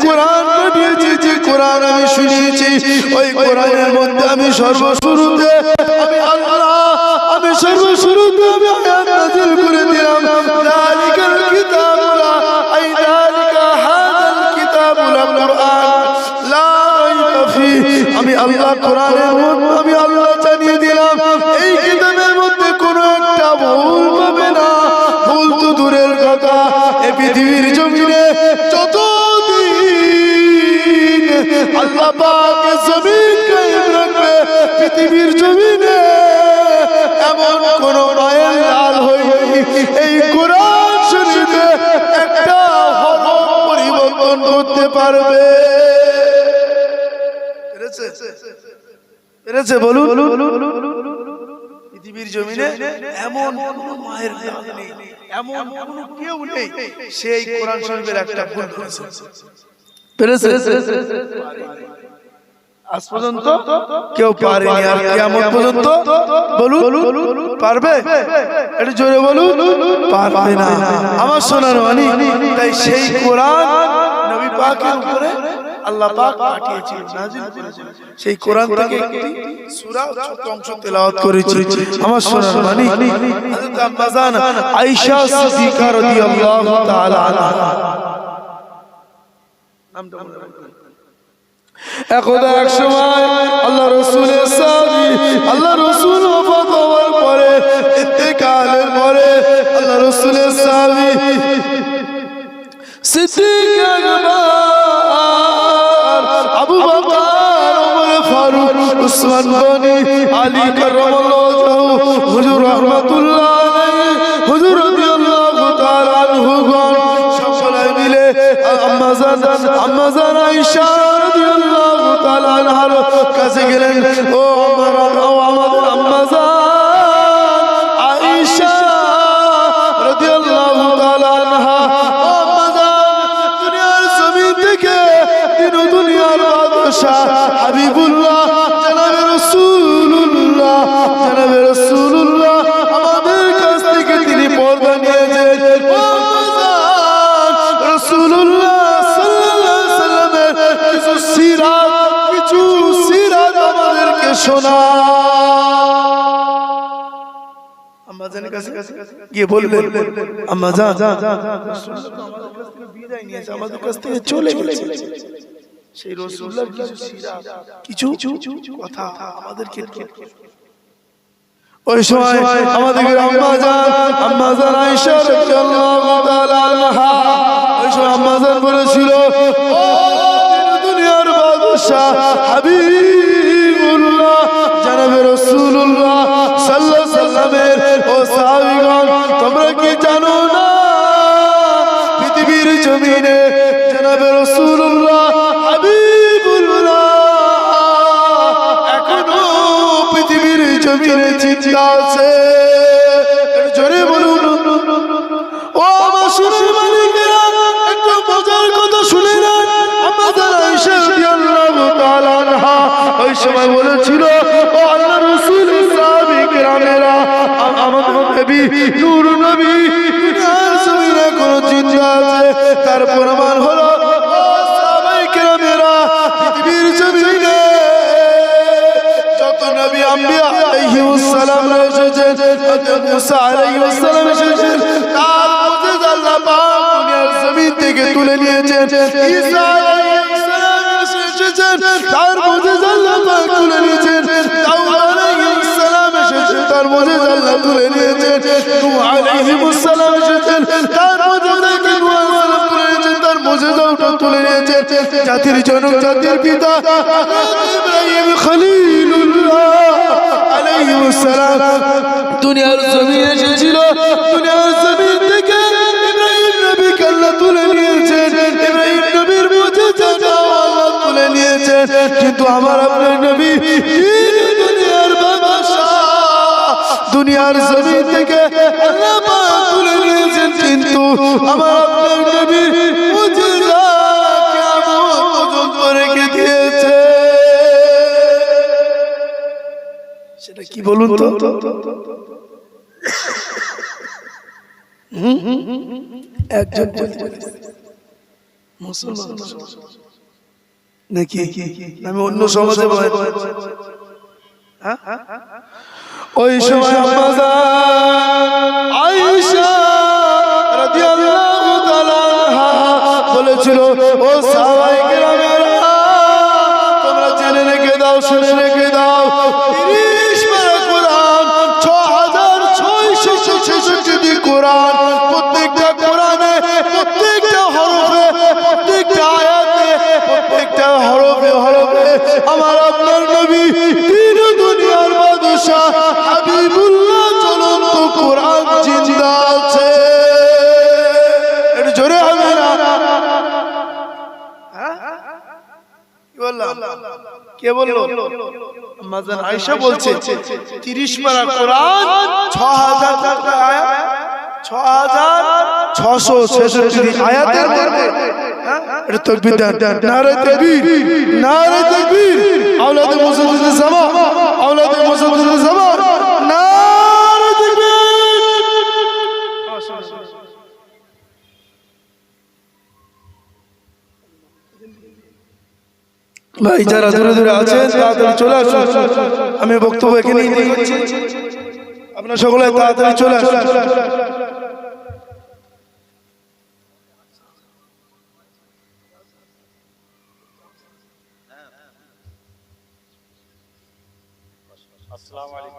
কোরআন পাঠিয়েছি যে কোরআন আমি শুনিয়েছি ওই কোরআনের মধ্যে আমি সর্বশুরুতে আমি পেরেছে বলুন। পৃথিবীর জমিনে এমন কোন মায়ের নেই এমন কোন কেউ নেই সেই কোরআন শরীফের একটা ভুল করেছে। পেরেছে? আজ পর্যন্ত কেউ পারেনি আর কেমন পর্যন্ত? বলুন পারবে? একটু জোরে বলুন পারবে না। আমার শোনার মানি তাই সেই কোরআন নবী পাকের উপরে আল্লাহ পাক পাঠিয়েছেন নাজিল করেছেন সেই কোরআন থেকে একটি সূরা ছোট অংশ তেলাওয়াত করেছি। আমার শোনার মানি হযরত আম্মাজান আয়েশা সিদ্দিকা রাদিয়াল্লাহু তাআলা আনহা। নামটা মনে রাখবেন। একদা এক সময় আল্লাহ রসুলের সাহাবী আল্লাহ রসুল ওফাত হওয়ার পরে ইন্তেকালের পরে আল্লাহ রসুলের সাহাবী সিদ্দিক উসমান গনি, আলী কাররামাল্লাহু হুজুর রহমাতুল্লাহ আলাইহি, হুজুর রাদিয়াল্লাহু তাআলা আনহু আনহুগণ সকলে মিলে আম্মাজান আম্মাজান আয়েশা রাদিয়াল্লাহু তাআলা আনহার কাছে গেলেন, ও আমার ও আমাদের শোনা। আম্মাজানের কাছে গিয়ে বললেন আম্মাজান বিদায় নিয়েছে আমাদের কাছ থেকে চলে গেছে। সেই রসুল্লাহর কিছু সিরাত কিছু কথা আমাদেরকে ওই সময় আমাদের আম্মাজান আম্মাজান আয়েশা রাদিয়াল্লাহু তাআলা আনহা। ওই সময় আম্মাজান বলেছিল ও দুনিয়ার বাদশা হাবিবুল্লাহ জনাবে রসুল্লাহ আলাইহি সাল্লামের ও সাহাবিগণ, তোমরা কি জানো না? পৃথিবীর জমিনে জনাবে রসুল্লাহ হাবিবুল্লাহ এখনও পৃথিবীর চিন্তা আছে। নবী নূর নবী কোন চিন্তা আছে। তার প্রমাণ হলো কেরামেরা তুলে নিয়েছেন জাতির জনক, জাতির পিতা। ইব্রাহিম খলিলুল্লাহ আলাইহিস সালাম। দুনিয়ার জমিন এসেছিল। দুনিয়ার জমিন থেকে ইব্রাহিম নবীকে আল্লাহ তুলে নিয়েছেন ইব্রাহিম নবীর মুজিজাটা আল্লাহ তুলে নিয়েছেন কিন্তু আমার আপনার নবী দুনিয়ার বাদশা দুনিয়ার জমিন থেকে আল্লাহ তুলে নিয়েছেন। কিন্তু আমার কি বলুন তো? একজন মুসলমান নাকি? আমি অন্য সমাজে হ্যাঁ? ওই সময় রাদিয়াল্লাহু তাআলা বলেছিল ও সাহাবায়ে কেরামেরা তোমরা জেনে রেখে দাও শুনে রেখে দাও হরফে হরফে আমার আপনার নবী তিন দুনিয়ার বাদশা। হাবিবুল্লাহ চলন্ত কোরআন জিন্দা আছে। একটু জোরে হবে না? বললাম? কে বলল? আয়েশা বলছে 30 পারা কোরআন 6000 টাকা আয়াত 6666 আয়াতের মধ্যে। এটা তাকবীর দেন। নারে তাকবীর। নারে তাকবীর। আওলাদে মুসাদ্দিদ জামা আওলাদে মুসাদ্দিদ জামা নারে তাকবীর। ভাই যারা দূরে দূরে আছেন তাড়াতাড়ি চলে আসুন। আমি বক্তব্য এখানেই দিচ্ছি আপনারা সকলে তাড়াতাড়ি চলে আসুন। আসসালামু আলাইকুম।